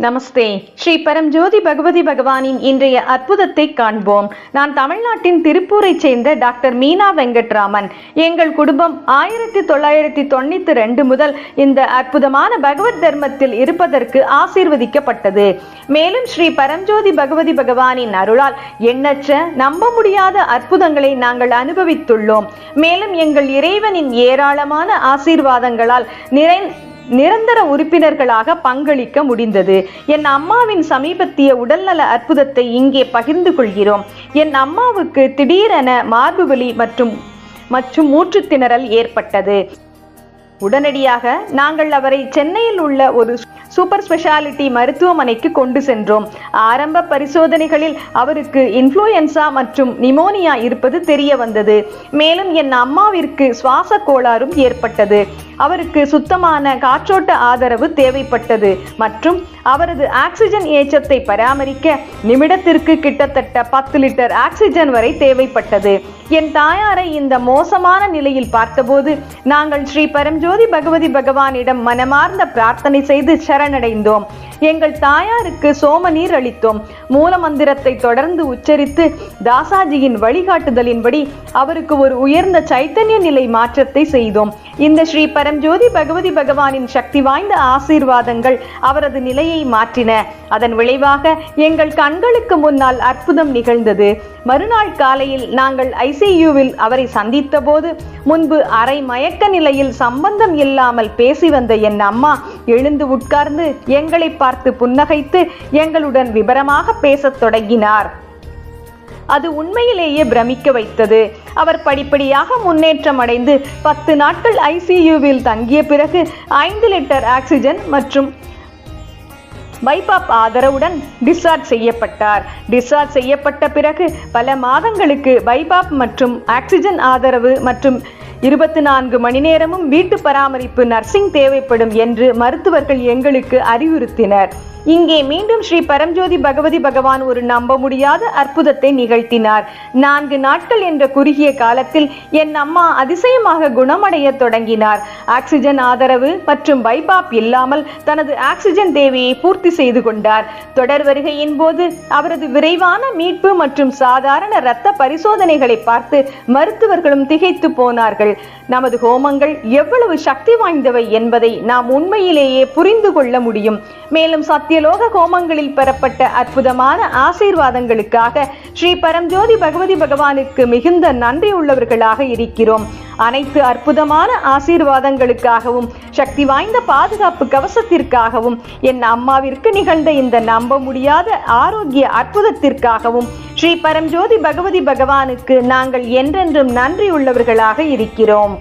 நமஸ்தே. ஸ்ரீ பரம் ஜோதி பகவதி பகவானின் இன்றைய அற்புதத்தை காண்போம். நான் தமிழ்நாட்டின் திருப்பூரைச் சேர்ந்த டாக்டர் மீனா வெங்கட்ராமன். எங்கள் குடும்பம் ஆயிரத்தி தொள்ளாயிரத்தி தொண்ணூத்தி ரெண்டு முதல் இந்த அற்புதமான பகவத் தர்மத்தில் இருப்பதற்கு ஆசீர்வதிக்கப்பட்டது. மேலும் ஸ்ரீ பரம்ஜோதி பகவதி பகவானின் அருளால் எண்ணற்ற நம்ப முடியாத அற்புதங்களை நாங்கள் அனுபவித்துள்ளோம். மேலும் எங்கள் இறைவனின் ஏராளமான ஆசீர்வாதங்களால் நிறை நிரந்தர உறுப்பினர்களாக பங்களிக்க முடிந்தது. என் அம்மாவின் சமீபத்திய உடல்நல அற்புதத்தை இங்கே பகிர்ந்து கொள்கிறோம். என் அம்மாவுக்கு திடீரென மார்பு வலி மற்றும் மற்றும் மூச்சுத்திணறல் ஏற்பட்டது. உடனடியாக நாங்கள் அவரை சென்னையில் உள்ள ஒரு சூப்பர் ஸ்பெஷாலிட்டி மருத்துவமனைக்கு கொண்டு சென்றோம். ஆரம்ப பரிசோதனைகளில் அவருக்கு இன்ஃப்ளூயன்சா மற்றும் நிமோனியா இருப்பது தெரிய வந்தது. மேலும் என் அம்மாவிற்கு சுவாச கோளாறும் ஏற்பட்டது. அவருக்கு சுத்தமான காற்றோட்ட ஆதரவு தேவைப்பட்டது. மற்றும் அவரது ஆக்சிஜன் ஏற்றத்தை பராமரிக்க நிமிடத்திற்கு கிட்டத்தட்ட பத்து லிட்டர் ஆக்சிஜன் வரை தேவைப்பட்டது. என் தாயாரை இந்த மோசமான நிலையில் பார்த்தபோது நாங்கள் ஸ்ரீ பரம்ஜோதி பகவதி பகவானிடம் மனமார்ந்த பிரார்த்தனை செய்து சரணடைந்தோம். எங்கள் தாயாருக்கு சோம நீர் அளித்தோம். மூலமந்திரத்தை தொடர்ந்து உச்சரித்து தாசாஜியின் வழிகாட்டுதலின்படி அவருக்கு ஒரு உயர்ந்த சைத்தன்ய நிலை மாற்றத்தை செய்தோம். இந்த ஸ்ரீ பரம்ஜோதி பகவதி பகவானின் சக்தி வாய்ந்த ஆசீர்வாதங்கள் அவரது நிலையை மாற்றின. அதன் விளைவாக எங்கள் கண்களுக்கு முன்னால் அற்புதம் நிகழ்ந்தது. மறுநாள் காலையில் நாங்கள் ஐசியூவில் அவரை சந்தித்தபோது முன்பு அரை மயக்க நிலையில் சம்பந்தம் இல்லாமல் பேசி வந்த என் அம்மா எழுந்து உட்கார்ந்து எங்களை பார்த்து புன்னகைத்து எங்களுடன் விபரமாக பேசத் தொடங்கினார். அது உண்மையிலேயே பிரமிக்க வைத்தது. அவர் படிப்படியாக முன்னேற்றம் அடைந்து பத்து நாட்கள் ஐசியூவில் தங்கிய பிறகு ஐந்து லிட்டர் ஆக்சிஜன் மற்றும் பைபாப் ஆதரவுடன் டிஸ்சார்ஜ் செய்யப்பட்டார். டிஸ்சார்ஜ் செய்யப்பட்ட பிறகு பல மாதங்களுக்கு பைபாப் மற்றும் ஆக்சிஜன் ஆதரவு மற்றும் இருபத்தி நான்கு மணி நேரமும் வீட்டு பராமரிப்பு நர்சிங் தேவைப்படும் என்று மருத்துவர்கள் எங்களுக்கு அறிவுறுத்தினர். இங்கே மீண்டும் ஸ்ரீ பரம்ஜோதி பகவதி பகவான் ஒரு நம்ப முடியாத அற்புதத்தை நிகழ்த்தினார். நான்கு நாட்கள் என்ற குறுகிய காலத்தில் என் அம்மா அதிசயமாக குணமடைய தொடங்கினார். ஆக்சிஜன் ஆதரவு மற்றும் பைபாப் இல்லாமல் தனது ஆக்சிஜன் தேவையை பூர்த்தி செய்து கொண்டார். தொடர் வருகையின் போது அவரது விரைவான மீட்பு மற்றும் சாதாரண இரத்த பரிசோதனைகளை பார்த்து மருத்துவர்களும் திகைத்து போனார்கள். நமது ஹோமங்கள் எவ்வளவு சக்தி வாய்ந்தவை என்பதை நாம் உண்மையிலேயே புரிந்து கொள்ள முடியும். மேலும் சத் சத்தியலோக ஹோமங்களில் பெறப்பட்ட அற்புதமான ஆசீர்வாதங்களுக்காக ஸ்ரீ பரம்ஜோதி பகவதி பகவானுக்கு மிகுந்த நன்றி உள்ளவர்களாக இருக்கிறோம். அனைத்து அற்புதமான ஆசீர்வாதங்களுக்காகவும் சக்தி வாய்ந்த பாதுகாப்பு கவசத்திற்காகவும் என் அம்மாவிற்கு நிகழ்ந்த இந்த நம்ப முடியாத ஆரோக்கிய அற்புதத்திற்காகவும் ஸ்ரீ பரம்ஜோதி பகவதி பகவானுக்கு நாங்கள் என்றென்றும் நன்றி உள்ளவர்களாக இருக்கிறோம்.